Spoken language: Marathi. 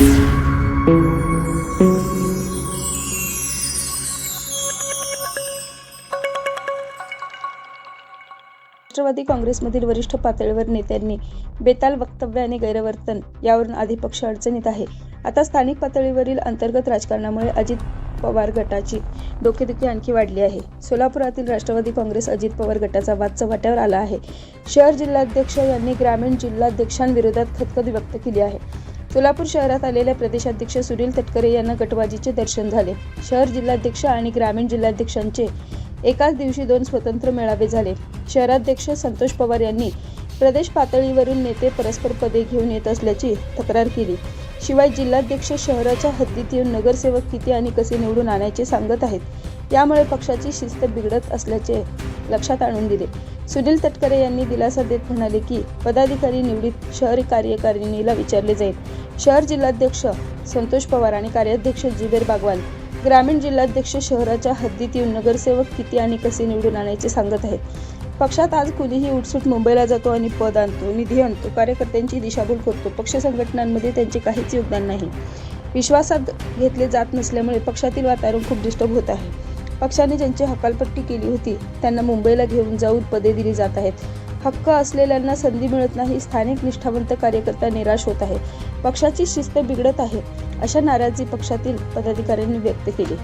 राष्ट्रवादी काँग्रेसमधील वरिष्ठ पातळीवर नेत्यांनी बेताल वक्तव्य आणि गैरवर्तन यावरून आधी पक्ष अडचणीत आहे. आता स्थानिक पातळीवरील अंतर्गत राजकारणामुळे अजित पवार गटाची डोकेदुखी आणखी वाढली आहे. सोलापुरातील राष्ट्रवादी काँग्रेस अजित पवार गटाचा वाद चव्हाट्यावर आला आहे. शहर जिल्हाध्यक्ष यांनी ग्रामीण जिल्हाध्यक्षांविरोधात खतखत व्यक्त केली आहे. सोलापूर शहरात आलेल्या प्रदेशाध्यक्ष सुनील तटकरे यांना गटबाजीचे दर्शन झाले. शहर जिल्हाध्यक्ष आणि ग्रामीण जिल्हाध्यक्षांचे एकाच दिवशी दोन स्वतंत्र मेळावे झाले. शहराध्यक्ष संतोष पवार यांनी प्रदेश पातळीवरून नेते परस्पर पदे घेऊन येत असल्याची तक्रार केली. शिवाय जिल्हाध्यक्ष शहराच्या हद्दीत येऊन नगरसेवक किती आणि कसे निवडून आणायचे सांगत आहेत. यामुळे पक्षाची शिस्त बिघडत असल्याचे लक्षात आणून दिले. सुनील तटकरे यांनी दिलासा देत म्हणाले की पदाधिकारी निवडीत शहर कार्यकारिणीला विचारले जाईल. शहर जिल्हाध्यक्ष संतोष पवार आणि कार्याध्यक्ष जुबेर बागवान. ग्रामीण जिल्हाध्यक्ष शहराच्या हद्दीत येऊन नगरसेवक किती आणि कसे निवडून आणायचे सांगत आहेत. पक्षात आज कुणीही उठसूट मुंबईला जातो आणि पद आणतो निधी आणतो कार्यकर्त्यांची दिशाभूल करतो पक्ष संघटनांमध्ये त्यांचे काहीच योगदान नाही. विश्वासात घेतले जात नसल्यामुळे पक्षातील वातावरण खूप डिस्टर्ब होत आहे. पक्षाने ज्यांची हकालपट्टी केली होती त्यांना मुंबईला घेऊन जाऊन पदे दिली जात आहेत. हक्क असलेल्यांना संधी मिळत नाही स्थानिक निष्ठावंत कार्यकर्ता निराश होत आहे. पक्षाची शिस्त बिघडत आहे अशा नाराजी पक्षातील पदाधिकाऱ्यांनी व्यक्त केली.